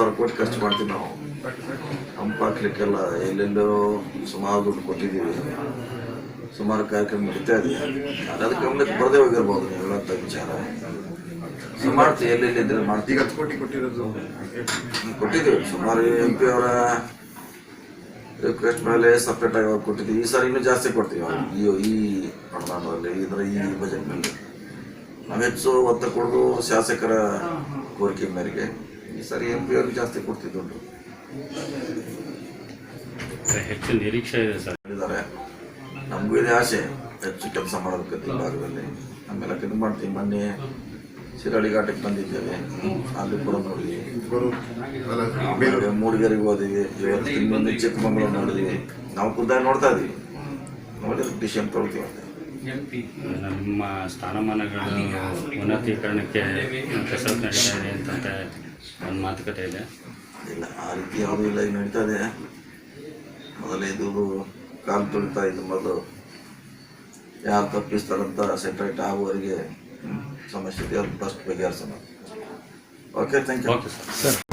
ಸಾವಿರ ಕೋಟಿ ಖರ್ಚು ಮಾಡ್ತೀವಿ ನಾವು. ಹಂಪ್ ಹಾಕ್ಲಿಕ್ಕೆಲ್ಲ ಎಲ್ಲೆಲ್ಲೋ ಸುಮಾರು ದುಡ್ಡು ಕೊಟ್ಟಿದ್ದೀವಿ. ಸುಮಾರು ಕಾರ್ಯಕ್ರಮ ನಡೀತಾ ಇದೆ. ಅದಕ್ಕೆ ಗಮನಕ್ಕೆ ಬರದೇ ಹೋಗಿರ್ಬೋದು ಹೇಳುವಂಥ ವಿಚಾರ. ಸುಮಾರು ಮಾಡ್ತೀವಿ ಎಲ್ಲೆಲ್ಲಿ ಇದ್ರೆ ಮಾಡ್ತೀವಿ ಹತ್ತು ಕೋಟಿ ಕೊಟ್ಟಿರೋದು. ಕೊಟ್ಟಿದ್ದೀವಿ. ಸುಮಾರು ಎಂ ಪಿ ಅವರ ರಿಕ್ವೆಸ್ಟ್ ಮೇಲೆ ಸಪ್ರೇಟ್ ಆಗಿ ಅವ್ರು ಕೊಟ್ಟಿದ್ದೀವಿ. ಈ ಸಾರಿ ಇನ್ನೂ ಜಾಸ್ತಿ ಕೊಡ್ತೀವಿ. ಈ ಈ ಅನುದಾನದಲ್ಲಿ ಇದರ ಈ ಬಜೆಟ್ನಲ್ಲಿ ನಾವು ಹೆಚ್ಚು ಒತ್ತ ಕೊಡೋದು ಶಾಸಕರ ಕೋರಿಕೆ ಮೇರೆಗೆ. ಈ ಸರಿ ಎಂ ಪಿ ಅವ್ರಿಗೆ ಜಾಸ್ತಿ ಕೊಡ್ತೀವಿ ದುಡ್ಡು ಹೆಚ್ಚು ನಿರೀಕ್ಷೆ ಇದೆ ಸರ್. ಹೇಳಿದ್ದಾರೆ ನಮಗೂ ಇದೆ ಆಸೆ. ಹೆಚ್ಚು ಕೆಲಸ ಮಾಡೋದಕ್ಕೆ ಈ ಭಾಗದಲ್ಲಿ. ಆಮೇಲೆ ಇದು ಮಾಡ್ತೀವಿ. ಮೊನ್ನೆ ಶಿರಾಳಿ ಘಾಟಕ್ಕೆ ಬಂದಿದ್ದೇವೆ. ಅಲ್ಲಿ ಕೂಡ ನೋಡಿದ್ವಿ. ಮೂಡಿಗೆರೆಗೆ ಹೋದಿವಿ. ಇವತ್ತು ಇನ್ನೊಂದು ಚಿಕ್ಕಮಗಳೂರು ನೋಡಿದ್ವಿ. ನಾವು ಖುದ್ದಾಗಿ ನೋಡ್ತಾ ಇದೀವಿ. ನೋಡಿ ಡಿಸಿಷನ್ ತೊಗೊಳ್ತೀವಿ ಅಂತ. ನಿಮ್ಮ ಸ್ಥಾನಮಾನಗಳ ಉನ್ನತೀಕರಣಕ್ಕೆ ಕಸರತ್ತು ನಡೀತಾ ಇದೆ ಅಂತಂತ ಒಂದು ಮಾತುಕತೆ ಇದೆ. ಇಲ್ಲ ಆ ರೀತಿ ಯಾವುದೂ ಇಲ್ಲ ಈಗ ನಡೀತಾ ಇದೆ. ಮೊದಲೇ ಇದು ಕಾಲು ತುಳಿತಾ ಇದ್ದು ಮೊದಲು. ಯಾರು ತಪ್ಪಿಸ್ತಾರಂತ ಸೆಟ್ರೇಟ್ ಆಗುವವರಿಗೆ ಸಮಸ್ಯೆ ಇದೆ ಅದು first ಬಗೆಹರಿಸೋಣ. Okay thank you okay sir